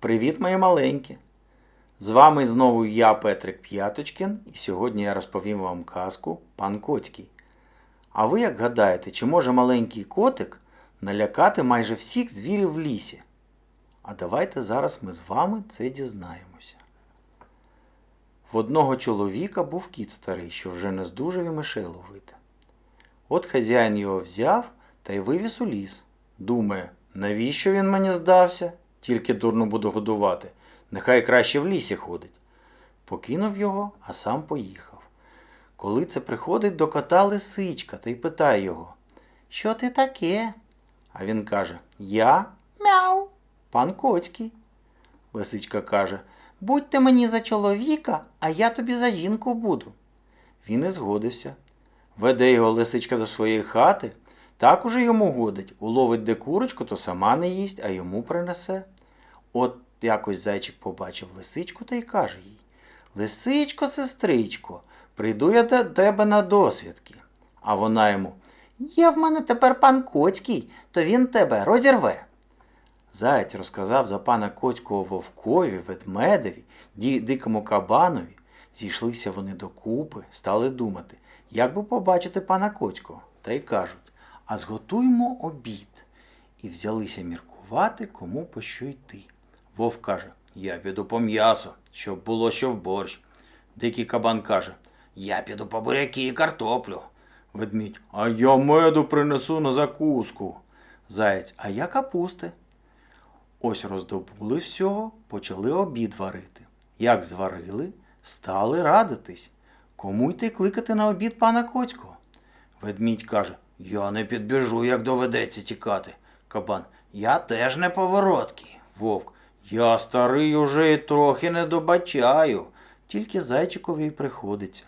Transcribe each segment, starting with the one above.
Привіт, мої маленькі! З вами знову я, Петрик П'яточкін, і сьогодні я розповім вам казку Пан Коцький. А ви як гадаєте, чи може маленький котик налякати майже всіх звірів в лісі? А давайте зараз ми з вами це дізнаємося. В одного чоловіка був кіт старий, що вже не здужав і мишей ловити. От хазяїн його взяв та й вивіз у ліс. Думає, навіщо він мені здався? Тільки дурно буду годувати. Нехай краще в лісі ходить. Покинув його, а сам поїхав. Коли це приходить до кота лисичка та й питає його, Що ти таке? А він каже, Я мяу, пан Коцький. Лисичка каже, Будьте мені за чоловіка, а я тобі за жінку буду. Він і згодився. Веде його лисичка до своєї хати, так уже йому годить. Уловить де курочку, то сама не їсть, а йому принесе. От якось зайчик побачив лисичку та й каже їй Лисичко, сестричко, прийду я до тебе на досвідки. А вона йому Є в мене тепер пан Коцький, то він тебе розірве. Заєць розказав за пана Коцького вовкові, ведмедеві, дикому кабанові. Зійшлися вони докупи, стали думати, як би побачити пана Коцького, та й кажуть, а зготуймо обід. І взялися міркувати, кому по що йти. Вовк каже, я піду по м'ясо, щоб було що в борщ. Дикий кабан каже, я піду по буряки і картоплю. Ведмідь, а я меду принесу на закуску. Заєць, а я капусти. Ось роздобули всього, почали обід варити. Як зварили, стали радитись. Кому йти кликати на обід пана Коцького? Ведмідь каже, я не підбіжу, як доведеться тікати. Кабан, я теж не повороткий. Вовк, я старий уже і трохи не добачаю. Тільки зайчикові й приходиться.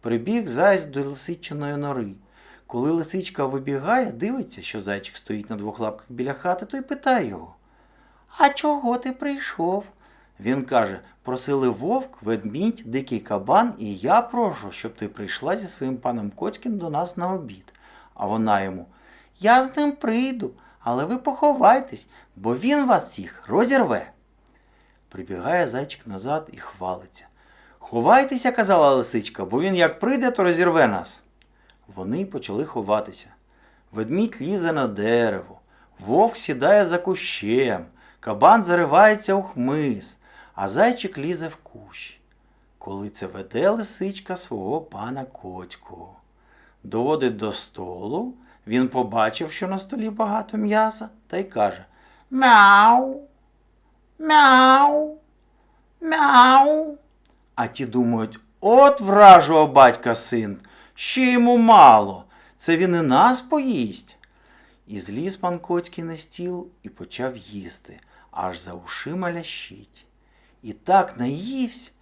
Прибіг зайць до лисичиної нори. Коли лисичка вибігає, дивиться, що зайчик стоїть на двох лапках біля хати, то й питає його. А чого ти прийшов? Він каже: просили вовк, ведмідь, дикий кабан, і я прошу, щоб ти прийшла зі своїм паном Коцьким до нас на обід. А вона йому: Я з ним прийду, але ви поховайтесь, бо він вас всіх розірве. Прибігає зайчик назад і хвалиться. Ховайтеся, казала лисичка, бо він як прийде, то розірве нас. Вони почали ховатися. Ведмідь лізе на дерево, вовк сідає за кущем, кабан заривається у хмиз, а зайчик лізе в кущ. Коли це веде лисичка свого пана Коцького. Доводить до столу, він побачив, що на столі багато м'яса, та й каже Мяу, мяу, мяу. А ті думають, от вражого батька син, ще йому мало, це він і нас поїсть. І зліз пан Коцький на стіл і почав їсти, аж за ушима лящить. І так наївсь,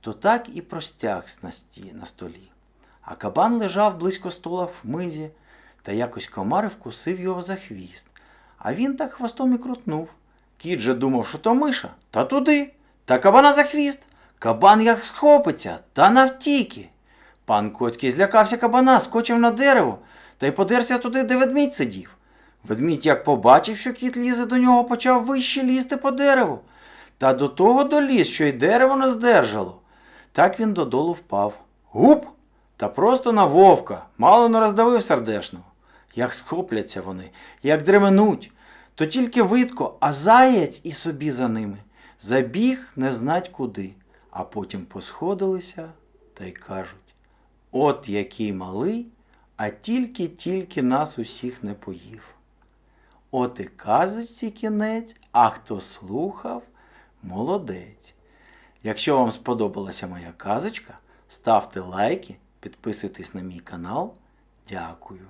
то так і простягся на, сті, на столі. А кабан лежав близько стола в мизі, та якось комар вкусив його за хвіст. А він так хвостом і крутнув. Кіт же думав, що то миша, та туди, та кабана за хвіст. Кабан як схопиться, та навтіки. Пан Коцький злякався кабана, скочив на дерево та й подерся туди, де ведмідь сидів. Ведмідь, як побачив, що кіт лізе до нього, почав вище лізти по дереву. Та до того доліз, що й дерево не здержало. Так він додолу впав. Гуп! Та просто на вовка, мало не роздавив сердешного. Як схопляться вони, як дременуть, то тільки видко, а заєць і собі за ними. Забіг не знать куди, а потім посходилися та й кажуть: От який малий, а тільки-тільки нас усіх не поїв. От і казочці кінець, а хто слухав, молодець. Якщо вам сподобалася моя казочка, ставте лайки, підписуйтесь на мій канал. Дякую.